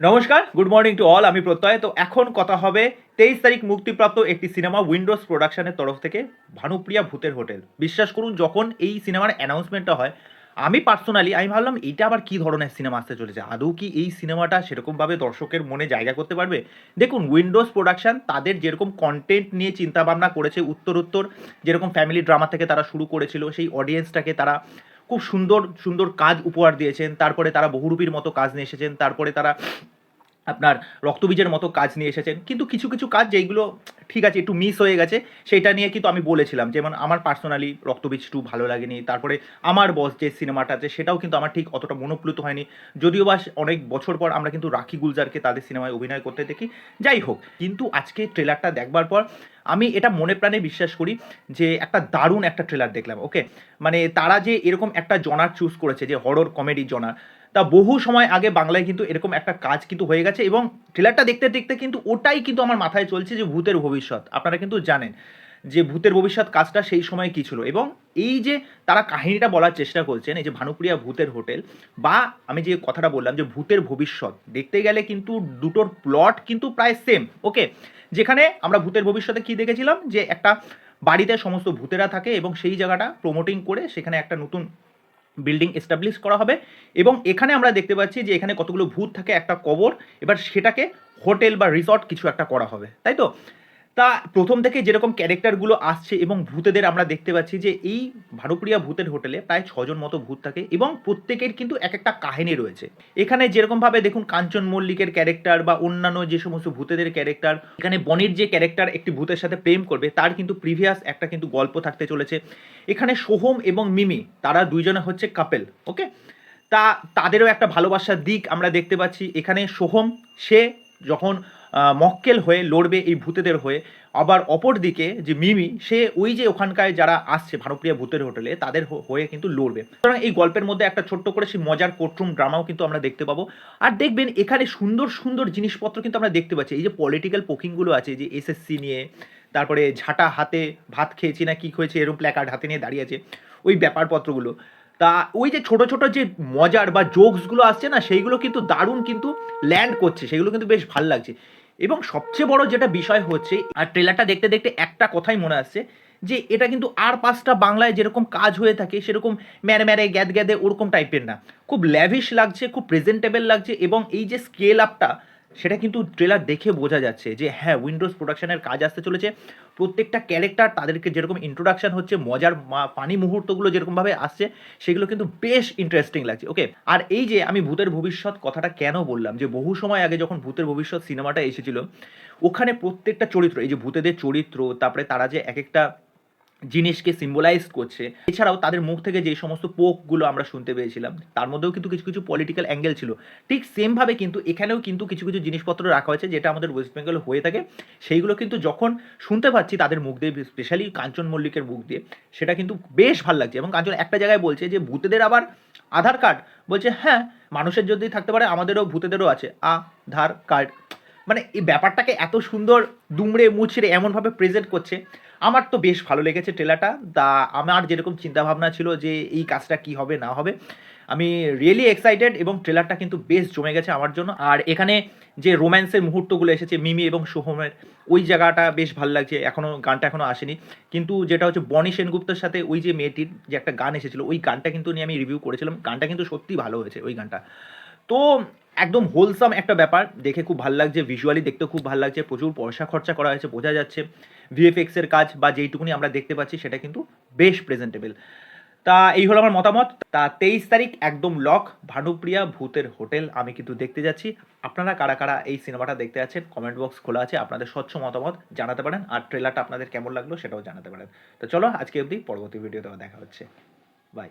নমস্কার good morning to all আমি প্রত্যয়। তো এখন কথা হবে, তেইশ তারিখ মুক্তিপ্রাপ্ত একটি সিনেমা উইন্ডোজ প্রোডাকশনের তরফ থেকে ভানুপ্রিয়া ভূতের হোটেল। বিশ্বাস করুন, যখন এই সিনেমার অ্যানাউন্সমেন্টটা হয়, আমি পার্সোনালি আমি ভাবলাম, এটা আবার কী ধরনের সিনেমা আসতে চলেছে? আদৌ কি এই সিনেমাটা সেরকমভাবে দর্শকের মনে জায়গা করতে পারবে? দেখুন, উইন্ডোজ প্রোডাকশন তাদের যেরকম কন্টেন্ট নিয়ে চিন্তা ভাবনা করেছে, উত্তরোত্তর, যেরকম ফ্যামিলি ড্রামা থেকে তারা শুরু করেছিল, সেই অডিয়েন্সটাকে তারা খুব সুন্দর সুন্দর কাজ উপহার দিয়েছেন। তারপরে তারা বহুরূপীর মতো কাজ নিয়ে এসেছেন। তারপরে তারা আপনার রক্তবীজের মতো কাজ নিয়ে এসেছেন। কিন্তু কিছু কিছু কাজ যেইগুলো ঠিক আছে, একটু মিস হয়ে গেছে সেটা নিয়ে কিন্তু আমি বলেছিলাম। যেমন আমার পার্সোনালি রক্তবীজ টু ভালো লাগেনি, তারপরে আমার বস যে সিনেমাটা আছে, সেটাও কিন্তু আমার ঠিক অতটা মনোপ্লুত হয়নি। যদিও বা অনেক বছর পর আমরা কিন্তু রাখি গুলজারকে তাদের সিনেমায় অভিনয় করতে দেখি। যাই হোক, কিন্তু আজকে ট্রেলারটা দেখবার পর আমি এটা মনে প্রাণে বিশ্বাস করি যে একটা দারুণ একটা ট্রেলার দেখলাম ওকে মানে তারা যে এরকম একটা জনার চুজ করেছে, যে হরর কমেডি জনার তা বহু সময় আগে বাংলায় কিন্তু এরকম একটা কাজ কিন্তু হয়ে গেছে এবং ট্রেলারটা দেখতে দেখতে কিন্তু ওটাই কিন্তু আমার মাথায় চলছে যে ভূতের ভবিষ্যৎ। আপনারা কিন্তু জানেন যে ভূতের ভবিষ্যৎ কাজটা সেই সময় কী ছিল এবং এই যে তারা কাহিনীটা বলার চেষ্টা করছেন, এই যে ভানুপ্রিয়া ভূতের হোটেল বা আমি যে কথাটা বললাম যে ভূতের ভবিষ্যৎ, দেখতে গেলে কিন্তু দুটোর প্লট কিন্তু প্রায় সেম ওকে যেখানে আমরা ভূতের ভবিষ্যতে কি দেখেছিলাম? যে একটা বাড়িতে সমস্ত ভূতেরা থাকে এবং সেই জায়গাটা প্রমোটিং করে সেখানে একটা নতুন বিল্ডিং এস্টাবলিশ করা হবে এবং এখানে আমরা দেখতে পাচ্ছি যে এখানে কতগুলো ভূত থাকে একটা কবর, এবার সেটাকে হোটেল বা রিসর্ট কিছু একটা করা হবে, তাই তো? তা প্রথম থেকে যেরকম ক্যারেক্টারগুলো আসছে এবং ভূতেদের আমরা দেখতে পাচ্ছি যে এই ভানুপ্রিয়া ভূতের হোটেলে প্রায় ছজন মতো ভূত থাকে এবং প্রত্যেকের কিন্তু এক একটা কাহিনী রয়েছে। এখানে যেরকমভাবে দেখুন কাঞ্চন মল্লিকের ক্যারেক্টার বা অন্যান্য যে সমস্ত ভূতেদের ক্যারেক্টার এখানে বনির যে ক্যারেক্টার একটি ভূতের সাথে প্রেম করবে, তার কিন্তু প্রিভিয়াস একটা কিন্তু গল্প থাকতে চলেছে। এখানে সোহম এবং মিমি, তারা দুইজনে হচ্ছে কাপেল ওকে তা তাদেরও একটা ভালোবাসার দিক আমরা দেখতে পাচ্ছি। এখানে সোহম, সে যখন মক্কেল হয়ে লড়বে এই ভূতেদের হয়ে, আবার অপর দিকে যে মিমি, সে ওই যে ওখানকার যারা আসছে ভানুপ্রিয়া ভূতের হোটেলে, তাদের হয়ে কিন্তু লড়বে। সুতরাং এই গল্পের মধ্যে একটা ছোট্ট করে সেই মজার কোর্টরুম ড্রামাও কিন্তু আমরা দেখতে পাবো। আর দেখবেন এখানে সুন্দর সুন্দর জিনিসপত্র কিন্তু আমরা দেখতে পাচ্ছি। এই যে পলিটিক্যাল পোকিংগুলো আছে, যে এসএসসি নিয়ে, তারপরে ঝাঁটা হাতে ভাত খেয়েছি না কি হয়েছে, এরকম প্ল্যাকার্ড হাতে নিয়ে দাঁড়িয়ে আছে, ওই ব্যাপারপত্রগুলো। তা ওই যে ছোট ছোট যে মজার বা জোকসগুলো আসছে না, সেইগুলো কিন্তু দারুণ কিন্তু ল্যান্ড করছে, সেগুলো কিন্তু বেশ ভালো লাগছে। এবং সবচেয়ে বড় যেটা বিষয় হচ্ছে, আর ট্রেলারটা দেখতে দেখতে একটা কথাই মনে আসছে, যে এটা কিন্তু আর পাঁচটা বাংলায় যেরকম কাজ হয়ে থাকে, সেরকম ম্যারে ম্যারে, গ্যাদ গ্যাদে ওরকম টাইপের না। খুব ল্যাভিশ লাগছে, খুব প্রেজেন্টেবল লাগছে, এবং এই যে স্কেল আপটা সেটা কিন্তু ট্রেলার দেখে বোঝা যাচ্ছে যে হ্যাঁ উইন্ডোজ প্রোডাকশনের কাজ আসতে চলেছে। প্রত্যেকটা ক্যারেক্টার তাদেরকে যেরকম ইন্ট্রোডাকশন হচ্ছে, মজার ফানি মুহূর্তগুলো যেরকমভাবে আসছে, সেগুলো কিন্তু বেশ ইন্টারেস্টিং লাগছে। ওকে আর এই যে আমি ভূতের ভবিষ্যৎ কথাটা কেন বললাম, যে বহু সময় আগে যখন ভূতের ভবিষ্যৎ সিনেমাটা এসেছিল, ওখানে প্রত্যেকটা চরিত্র, এই যে ভূতেদের চরিত্র, তারপরে তারা যে এক একটা জিনিসকে সিম্বলাইজ করছে। এছাড়াও তাদের মুখ থেকে যে সমস্ত পোকগুলো আমরা শুনতে পেয়েছিলাম, তার মধ্যেও কিন্তু কিছু কিছু পলিটিক্যাল অ্যাঙ্গেল ছিল। ঠিক সেমভাবে কিন্তু এখানেও কিন্তু কিছু কিছু জিনিসপত্র রাখা হয়েছে যেটা আমাদের ওয়েস্ট বেঙ্গল হয়ে থাকে। সেইগুলো কিন্তু যখন শুনতে পাচ্ছি তাদের মুখ দিয়ে স্পেশালি কাঞ্চন মল্লিকের মুখ দিয়ে, সেটা কিন্তু বেশ ভালো লাগছে। এবং কাঞ্চন একটা জায়গায় বলছে যে, ভূতেদের আবার আধার কার্ড? বলছে হ্যাঁ মানুষের যদি থাকতে পারে, আমাদেরও ভূতেদেরও আছে। আধার কার্ড মানে এই ব্যাপারটাকে এত সুন্দর দুমড়ে মুচড়ে এমনভাবে প্রেজেন্ট করছে, আমার তো বেশ ভালো লেগেছে ট্রেলারটা তা আমার যেরকম চিন্তাভাবনা ছিল যে এই কাজটা কি হবে, না হবে, আমি রিয়েলি এক্সাইটেড এবং ট্রেলারটা কিন্তু বেশ জমে গেছে আমার জন্য। আর এখানে যে রোম্যান্সের মুহূর্তগুলো এসেছে, মিমি এবং সোহমের, ওই জায়গাটা বেশ ভালো লাগছে। এখনও গানটা এখনও আসেনি। কিন্তু যেটা হচ্ছে বনি সেনগুপ্তের সাথে ওই যে মেয়েটির যে একটা গান এসেছিল, ওই গানটা কিন্তু নিয়ে আমি রিভিউ করেছিলাম। গানটা কিন্তু সত্যিই ভালো হয়েছে ওই গানটা। তো একদম হোলসাম একটা ব্যাপার। দেখে খুব ভালো লাগছে ভিজুয়ালি দেখতে খুব ভালো লাগছে, প্রচুর পয়সা খরচা করা হয়েছে, বোঝা যাচ্ছে। ভিএফএক্স এর কাজ বা যেইটুকুনি আমরা দেখতে পাচ্ছি, সেটা কিন্তু বেশ প্রেজেন্টেবল তা এই হলো আমার মতামত। তা তেইশ তারিখ একদম লক ভানুপ্রিয়া ভূতের হোটেল আমি কিন্তু দেখতে যাচ্ছি। আপনারা কারা কারা এই সিনেমাটা দেখতে যাচ্ছেন কমেন্ট বক্স খোলা আছে, আপনাদের স্বচ্ছ মতামত জানাতে পারেন। আর ট্রেলারটা আপনাদের কেমন লাগল সেটাও জানাতে পারেন। তো চলো আজকে অবধি পরবর্তী ভিডিওতে দেখা হচ্ছে। বাই